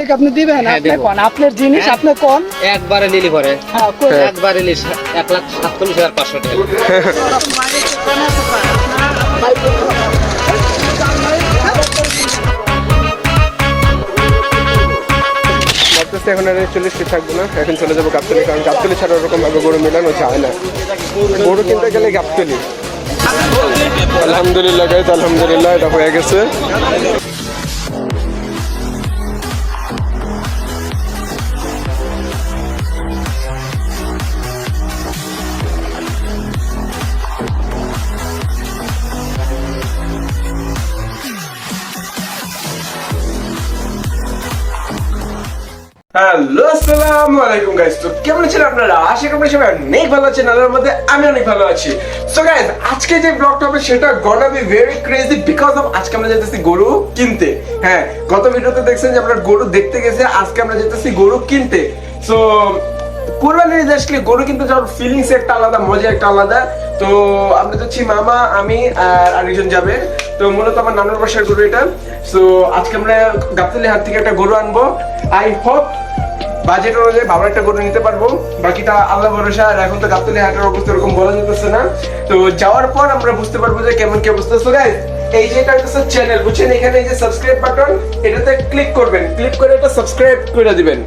ঠিক আপনি দিবেন? হ্যাঁ, আপনি কোন? আপনার জিনিস হ্যাঁ। আপনি কোন? একবারে নিলি পরে। হ্যাঁ একবারে নিলি এক লাখ সাতচল্লিশ হাজার পাঁচশো টাকা। এখন আর চল্লিশ ফিট থাকব না। এখন চলে যাব গাবতলি কারণ গাবতলি ছাড়া ওরকম ভাবে গরু মেলানো যায় না। গরু কিনতে গেলে গাবতলি। আলহামদুলিল্লাহ গাইজ আলহামদুলিল্লাহ এটা হয়ে গেছে। তো গরু কিনতে। হ্যাঁ গত ভিডিওতে দেখছেন যে আমরা গরু দেখতে গেছে, আজকে আমরা যেতেছি গরু কিনতে। সো কোরবানির ঈদ আসলে গরু কিন্তু ফিলিংস একটা আলাদা, মজা একটা আলাদা। তো, আমরা যাচ্ছি মামা, আমি আর আরেকজন যাবে। তো, মূলত আমার নানুর বাসার গরু এটা। সো আজকে আমরা গাবতলি হাট থেকে একটা গরু আনব। আই হোপ বাজেট অনুযায়ী ভালো একটা গরু নিতে পারব। বাকিটা আল্লাহ ভরসা, আর এখন তো গাবতলি হাটের অবস্থা এরকম বলা যেতেছে না। তো যাওয়ার পর আমরা বুঝতে পারব যে কেমন কি অবস্থা। সো গাইস এই যে এটা হচ্ছে চ্যানেল বুঝছেন? এখানে এই যে সাবস্ক্রাইব বাটন এটাতে ক্লিক করবেন। ক্লিক করে এটা সাবস্ক্রাইব করে দিবেন।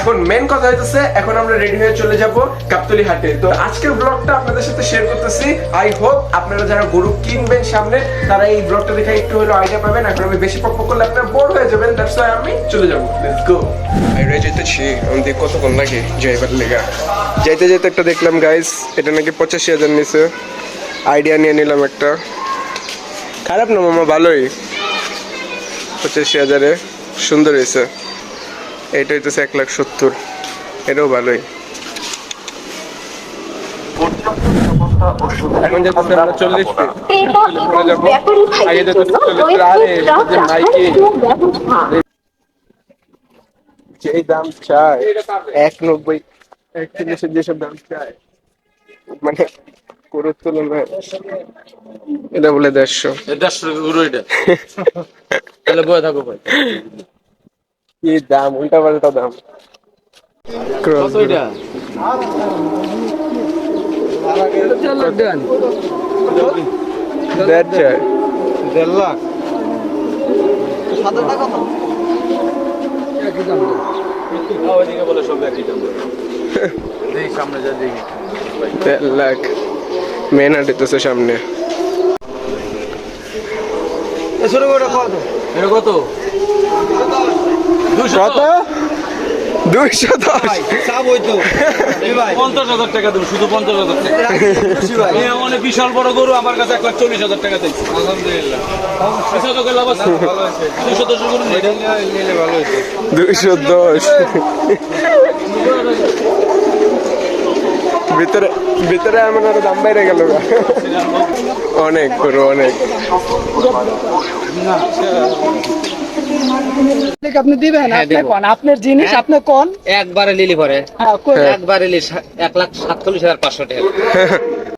এখন মেন কথা হইতেছে, এখন আমরা রেডি হয়ে চলে যাব কাপ্তলি হাটে। তো আজকের ব্লগটা আপনাদের সাথে শেয়ার করতেছি। আই হোপ আপনারা যারা গরু কিনবেন সামনে, তারা এই ব্লগটা দেখে একটু হলেও আইডিয়া পাবেন। এখন আমি বেশি পক পক করলে আপনারা বোর হয়ে যাবেন দ্যাটস ওয়াই আমি চলে যাব। লেটস গো বাইরে যেতেছি আমাদের কতক্ষণ লাগে যাইবার লেগা। যাইতে যেতে একটা দেখলাম গাইস এটা নাকি পঁচাশি হাজার নিছে আইডিয়া নিয়ে নিলাম একটা। খারাপ না মামা ভালোই। পঁচাশি হাজারে সুন্দর হয়েছে। এটা হইতেছে এক লাখ সত্তর। এটাও ভালোই। এখন যেতেছে আমরা চল্লিশ ফিট যাব। আগে যেতে চল্লিশ আরে যে মাইকে। যেই দাম চায় এক নব্বই একচল্লিশের যেসব দাম চায় মানে গরুর তুলনায় এটা বলে দেড়শো দেড়শো এটা। তাহলে বয়ে থাকো ভাই কি দাম? উল্টা পাল্টা দাম। এটা। দেড় দেড় লাখ। ওইদিকে বলে সব একই দাম। সামনে যা দেখি দেড় লাখ। মেন হাটিতেছে সামনে। এটা কত? কত? দুইশো দশ। পঞ্চাশ হাজার টাকা দেবো শুধু পঞ্চাশ হাজার টাকা। অনেক বিশাল বড় গরু আমার কাছে এক লাখ চল্লিশ হাজার টাকা দিচ্ছে আলহামদুলিল্লাহ। আছে। দুশো দশ গরু নিলে ভালো হয়েছে। দুইশো দশ। ভিতরে ভিতরে এমন আরও দাম বাইরে গেল অনেক করো অনেক। আপনি দিবেন? হ্যাঁ, কোন? আপনার জিনিস আপনার আপনি কোন? একবারে লিলি ভরে হ্যাঁ একবারে লিলি এক লাখ সাতচল্লিশ হাজার পাঁচশো টাকা।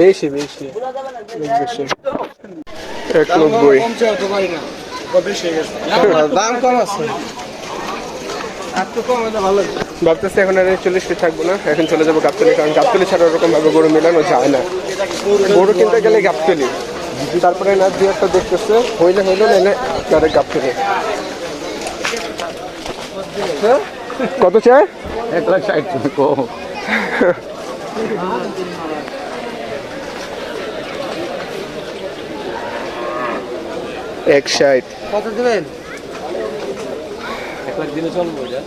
বেশি বেশি। বেশি এক নব্বই। দাম কম আছে। ভাবতেছি এখন আর চল্লিশ ফিট থাকব না এখন চলে যাব গাবতলি কারণ গাবতলি ছাড়া ওরকম ভাবে গরু মেলানো যায় না। গরু কিনতে গেলে গাবতলি। তারপরে না দু একটা দেখতেছে হইলে হইল নাহলে ডাইরেক্ট গাবতলি। হ্যাঁ? কত চায়? এক লাখ ষাট কম। এক ষাট কত দিবেন? এক লাখ দিলে চলবো এটা।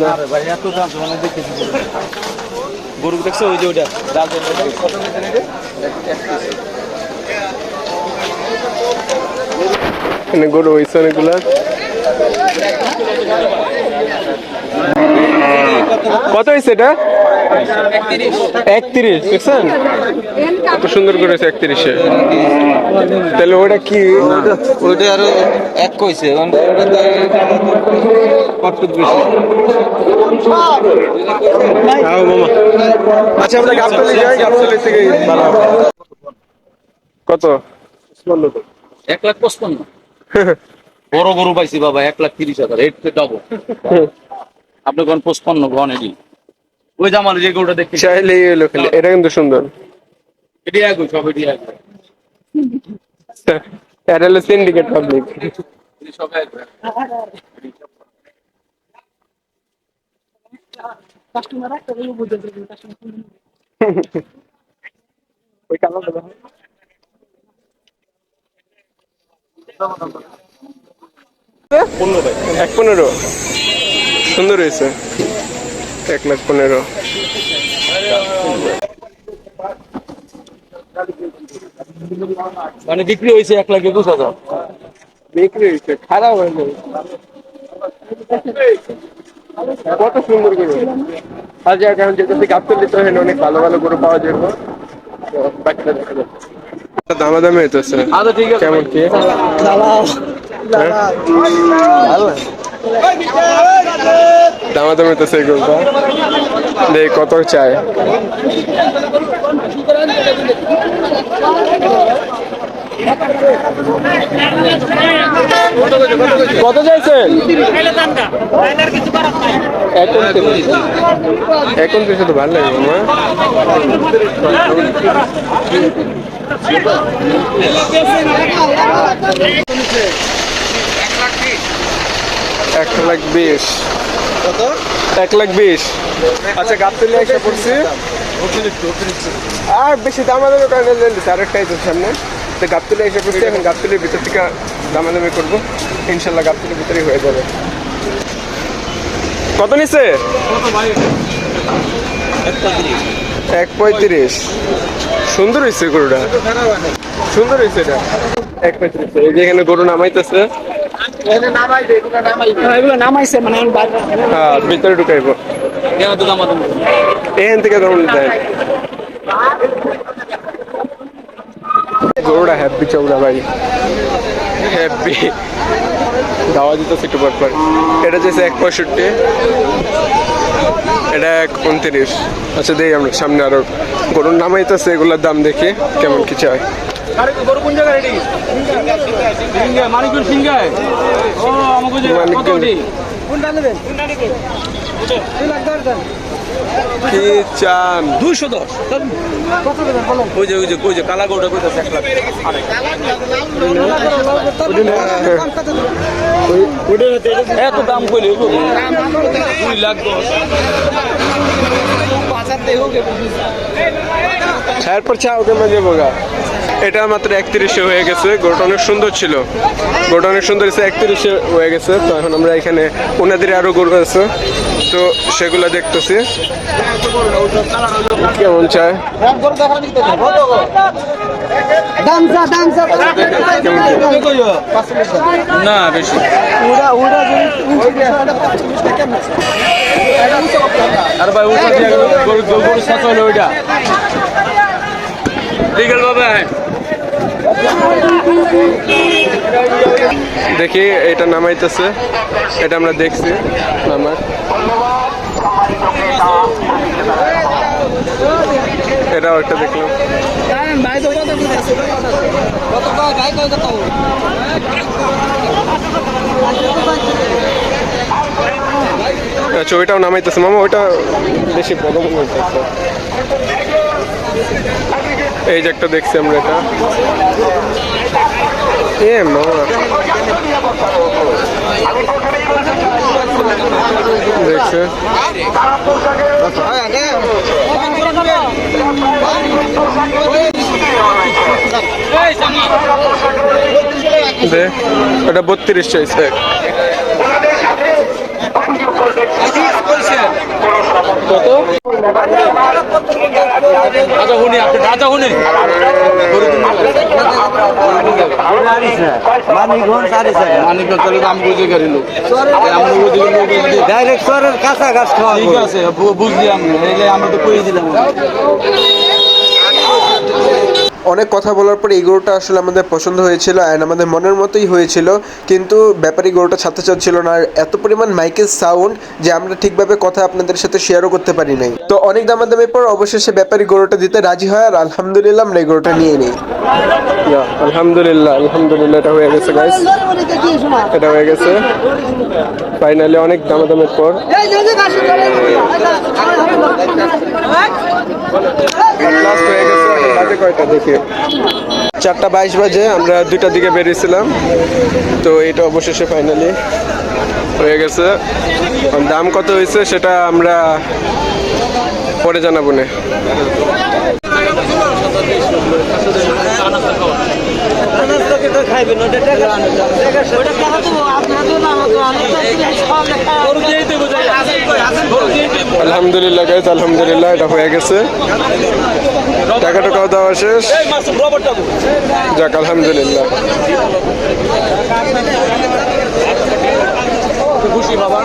না। আরে ভাই এত দাম তোমার দেখেছি গরু দেখছ ওই যে ওইটা ডাল কত নিতেন এটা? গরু হয়েছে অনেকগুলা। কত হয়েছে এটা? একত্রিশ দেখছেন? কত সুন্দর করেছে একত্রিশে। তাহলে ওটা কি? ওইটা আরও এক কইছে কত বেশি। আচ্ছা আমরা গাবতলি যাই গাবতলি থেকে কত? এক লাখ পঁচপন্ন। বড় গরু পাইছি বাবা এক লাখ তিরিশ হাজার এর ডাবল আপনি কোন পঁচপন্ন গন এটি ওই আমার যে গরুটা দেখতে চাইলে খেলে এটা কিন্তু সুন্দর। এটি এক সব এটি এক এটা হলো সিন্ডিকেট পাবলিক সব এক ওই কালো দাদা এক পনেরো। সুন্দর হয়েছে। এক লাখ পনেরো। মানে বিক্রি হয়েছে এক লাখ একুশ হাজার। বিক্রি হয়েছে। খারাপ হয়েছে কত সুন্দর গরু। আজ এখন যেটাতে গাবতলি তো হেন অনেক ভালো ভালো গরু পাওয়া যাবে বাকিটা দেখা যাচ্ছে দামাদামি হইতেছে। আচ্ছা ঠিক আছে। কেমন কি? দামাদামি হইতেছে এই গরুটা দেখ, কত চায় কত চাইছেন এখন কিছু তো ভালো লাগে মামা এক লাখ বিশ। এক লাখ বিশ। আচ্ছা গাবতলি একটা পড়ছি। আর বেশি দামাদামি কারণে আরেকটাই তো সামনে। তো গাবতলি এসে পড়ছি এখন গাবতলির ভিতর থেকে দামাদামি করব। ইনশাল্লাহ গাবতলির ভিতরেই হয়ে যাবে। কত নিচ্ছে এক পঁয়ত্রিশ। সুন্দর হয়েছে গরুটা। সুন্দর হয়েছে এটা। এক পঁয়ত্রিশ। এই যে এখানে গরু নামাইতেছে। এগুলো নামাইছে মানে হ্যাঁ ভিতরে ঢুকাইবো এখান থেকে ধরুন গরুটা হ্যাপি চৌড়া ভাই। হ্যাপি দাওয়া দিতেছে একটু পর পর। এটা যেছে এক পঁয়ষট্টি এটা এক উনত্রিশ। আচ্ছা দেখি আমরা সামনে আরও গরুর নামাইতেছে এগুলোর দাম দেখি কেমন কিছু চাই। গরু কোন জায়গায় রেডি সিংগায় মানিকুল সিংগায় ও আমাকে যে কত মানিকগঞ্জ। ওটি কি চান? দুইশো দশ। ওই যে ওই যে ওই যে কালা গরুটা কইতাছে এক লাখ। এত দাম কইলে? দুই লাখ দশ। এটা মাত্র একত্রিশে হয়ে গেছে। গরুটা অনেক সুন্দর ছিল। গরুটা অনেক সুন্দর হয়েছে একত্রিশে হয়ে গেছে। তো এখন আমরা এখানে ওনাদের আরও গরু আছে। তো সেগুলো দেখতেছি। কেমন চায়। না বেশি। আর ভাই ওটা গরু গরু গরু ওইটা লিগেল বাবা দেখি, এটা নামাইতেছে। এটা আমরা দেখছি, নামার। এটাও একটা দেখলাম? আচ্ছা ওইটাও নামাইতেছে। মামা, ওইটা বেশি বড় হইতেছে। এই যে একটা দেখছি আমরা এটা। এ দেখছে। এটা বত্রিশ চাইছে। কত? আচ্ছা শুনি আপনি আমরা লোক যদি ডাইরেক্ট সরের কাঁচা গাছ খাওয়া ঠিক আছে বুঝলি আমি এলে আমরা তো কই দিলাম অনেক কথা বলার পরে এই গরুটা আসলে আমাদের পছন্দ হয়েছিল অ্যান্ড আমাদের মনের মতোই হয়েছিল কিন্তু ব্যাপারী গরুটা ছাড়তে চাচ্ছিল না। আর এত পরিমাণ মাইকের সাউন্ড যে আমরা ঠিকভাবে কথা আপনাদের সাথে শেয়ারও করতে পারি নাই। তো অনেক দামাদামের পর অবশেষে ব্যাপারী গরুটা দিতে রাজি হয় আর আলহামদুলিল্লাহ আমরা এই গরুটা নিয়ে নিই। আলহামদুলিল্লাহ আলহামদুলিল্লাহ এটা হয়ে গেছে গাইস এটা হয়ে গেছে। ফাইনালি অনেক দামাদামের পর। লাস্ট হয়ে গেছে। বাজে কয়টা দেখি? চারটা বাইশ বাজে, আমরা দুইটার দিকে বেরিয়েছিলাম। তো এটা অবশেষে ফাইনালি হয়ে গেছে। দাম কত হয়েছে সেটা আমরা পরে জানাব না। খাইবেন ওটা টাকা ওটা টাকা তো আপনারা তো না তো আমি তো বোঝাই গরু আলহামদুলিল্লাহ গাইজ আলহামদুলিল্লাহ এটা হয়ে গেছে। টাকা টাকাও দেওয়া শেষ। যাক আলহামদুলিল্লাহ। খুশি বাবা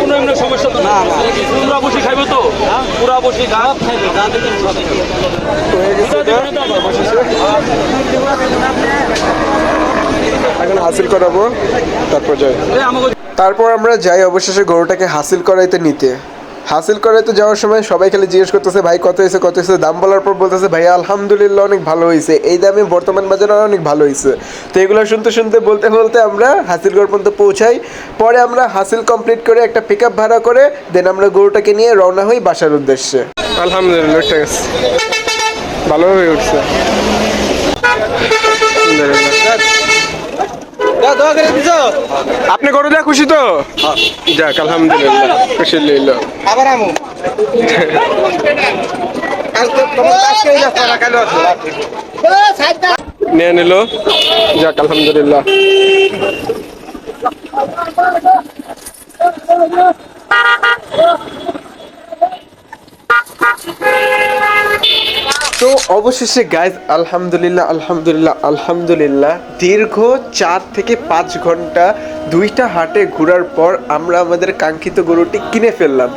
কোনো এমনি সমস্যা তো না পুরা বসে খাইবে তো? পুরা বসে গাছ খাইবে গেছে এটা। এখন হাসিল করাবো তারপর যাই। তারপর আমরা যাই অবশেষে গরুটাকে হাসিল করাইতে নিতে। হাসিল করাইতে যাওয়ার সময় সবাই খালি জিজ্ঞেস করতেছে, ভাই, কত হয়েছে কত হয়েছে? দাম বলার পর বলতেছে ভাই আলহামদুলিল্লাহ, অনেক ভালো হয়েছে। এই দামে বর্তমান বাজারে অনেক ভালো হয়েছে। তো এগুলো শুনতে শুনতে, বলতে বলতে আমরা হাসিলগড় পর্যন্ত পৌঁছাই। পরে আমরা হাসিল কমপ্লিট করে একটা পিক ভাড়া করে দেন আমরা গরুটাকে নিয়ে রওনা হই বাসার উদ্দেশ্যে। আলহামদুলিল্লাহ, ঠিক আছে। উঠছে। দোয়া করে দিছো আপনি গরু দেওয়া খুশি তো? যাক আলহামদুলিল্লাহ খুশি লইল। আবার আমু। নিয়ে নিল। যাক আলহামদুলিল্লাহ। তো অবশেষে গাইজ আলহামদুলিল্লাহ আলহামদুলিল্লাহ আলহামদুলিল্লাহ, দীর্ঘ চার থেকে পাঁচ ঘণ্টা দুইটা হাটে ঘোরার পর আমরা আমাদের কাঙ্ক্ষিত গরুটি কিনে ফেললাম।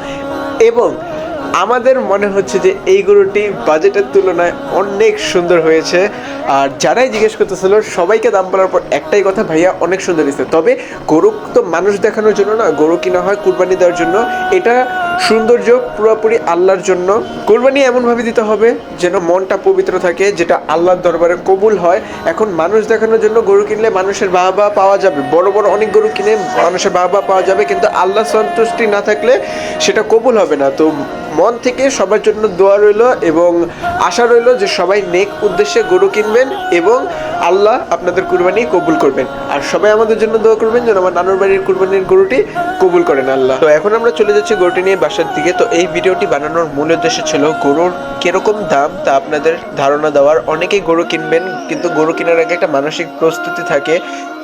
এবং আমাদের মনে হচ্ছে যে এই গরুটি বাজেটের তুলনায় অনেক সুন্দর হয়েছে। আর যারাই জিজ্ঞেস করতেছিল, সবাইকে দাম বলার পর একটাই কথা, ভাইয়া, অনেক সুন্দর হয়েছে। তবে গরু তো মানুষ দেখানোর জন্য না, গরু কিনা হয় কুরবানি দেওয়ার জন্য। এটা সৌন্দর্য পুরোপুরি আল্লাহর জন্য। কোরবানি এমনভাবে দিতে হবে যেন মনটা পবিত্র থাকে, যেটা আল্লাহর দরবারে কবুল হয়। এখন মানুষ দেখানোর জন্য গরু কিনলে মানুষের বাহবা পাওয়া যাবে। বড় বড় অনেক গরু কিনে মানুষের বাহবা পাওয়া যাবে, কিন্তু আল্লাহ সন্তুষ্টি না থাকলে সেটা কবুল হবে না। তো মন থেকে সবার জন্য দোয়া রইল এবং আশা রইল যে সবাই নেক উদ্দেশ্যে গরু কিনবেন এবং আল্লাহ আপনাদের কুরবানি কবুল করবেন। আর সবাই আমাদের জন্য দোয়া করবেন যেন আমার নানুর বাড়ির কুরবানির গরুটি কবুল করেন আল্লাহ। তো এখন আমরা চলে যাচ্ছি গরুটি নিয়ে বাসার দিকে। তো এই ভিডিওটি বানানোর মূল উদ্দেশ্য ছিল গরুর কীরকম দাম তা আপনাদের ধারণা দেওয়ার। অনেকেই গরু কিনবেন কিন্তু গরু কেনার আগে একটা মানসিক প্রস্তুতি থাকে।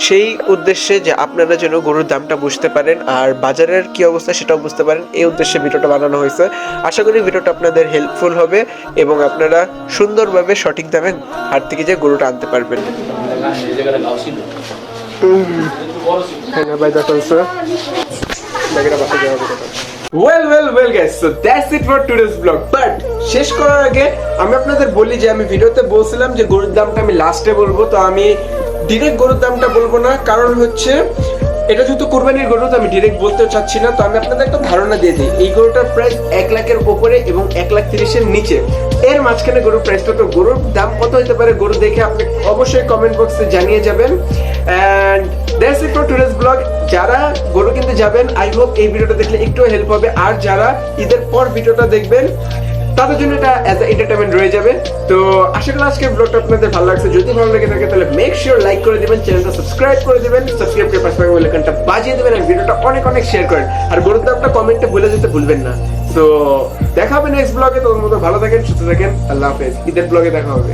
সেই উদ্দেশ্যে যে আপনারা যেন গরুর দামটা বুঝতে পারেন আর বাজারের কি অবস্থা সেটাও বুঝতে পারেন এই উদ্দেশ্যে ভিডিওটা বানানো হয়েছে। আশা করি ভিডিওটা আপনাদের হেল্পফুল হবে এবং আপনারা সুন্দরভাবে সঠিক দামে হাট থেকে যে গরুটা আনতে পারবেন। এই জায়গাটা গাও ছিল well well well guys so that's it for today's blog but শেষ করার আগে, আমি আপনাদের বলি যে, আমি ভিডিওতে বলছিলাম যে গরুর দামটা আমি লাস্টে বলব, তো আমি ডিরেক্ট গরুর দামটা বলব না। কারণ হচ্ছে, এটা যেহেতু কোরবানির গরু, তো আমি ডিরেক্ট বলতে চাচ্ছি না। তো আমি আপনাদের একটা ধারণা দিয়ে দিই। এই গরুটার প্রাইস এক লাখের উপরে এবং এক লাখ তিরিশের নিচে। এর মাঝখানে গরুর প্রাইসটা তো গরুর দাম কত হতে পারে, গরু দেখে আপনি অবশ্যই কমেন্ট বক্সে জানিয়ে যাবেন। And that's it for today's blog যারা গরু কিনতে যাবেন আই হোপ এই ভিডিওটা দেখলে একটু হেল্প হবে। আর যারা ঈদের পর ভিডিওটা দেখবেন, তাদের জন্য এটা অ্যাজ এ এন্টারটেনমেন্ট রয়ে যাবে। তো আশা করি আজকের ব্লগটা আপনাদের ভালো লাগছে। যদি ভালো লেগে থাকে, তাহলে মেক শিওর লাইক করে দিবেন চ্যানেলটা সাবস্ক্রাইব করে দিবেন সাবস্ক্রাইব করে পাশে বেল আইকনটা বাজিয়ে দিবেন আর ভিডিওটা অনেক অনেক শেয়ার করেন। আর গরুর দামটা কমেন্টে বলে যেতে ভুলবেন না। তো দেখা হবে নেক্সট ব্লগে তোমার মতো ভালো থাকেন, সুস্থ থাকেন। আল্লাহ হাফেজ। ঈদের ব্লগে দেখা হবে।